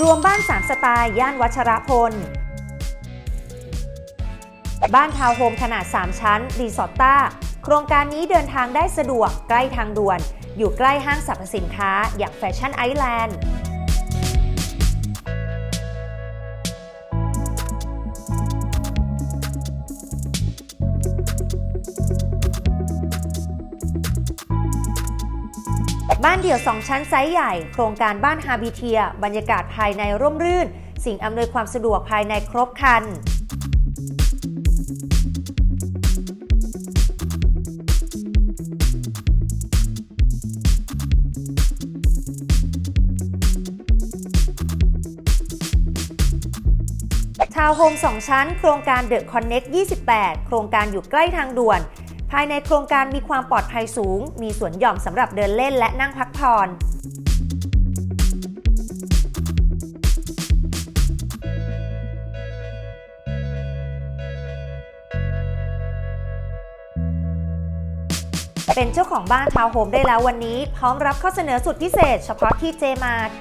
รวมบ้าน3สไตล์ย่านวัชรพล บ้านทาวน์โฮมขนาด 3 ชั้น รีสอร์ตต้า โครงการนี้เดินทางได้สะดวกใกล้ทางด่วน อยู่ใกล้ห้างสรรพสินค้าอย่างแฟชั่นไอแลนด์ บ้านเดี่ยว 2 ชั้นไซส์ใหญ่ โครงการบ้านฮาบิเทีย บรรยากาศภายในร่มรื่น สิ่งอำนวยความสะดวกภายในครบครันทาวน์โฮม 2 ชั้น โครงการเดอะคอนเน็ก28 โครงการอยู่ใกล้ทางด่วน ภายในโครงการมีความปลอดภัยสูง มีสวนหย่อมสำหรับเดินเล่นและนั่งพักผ่อนเป็นเจ้าของบ้านทาวน์โฮมได้แล้ววันนี้ พร้อมรับข้อเสนอสุดพิเศษ เฉพาะที่เจมาร์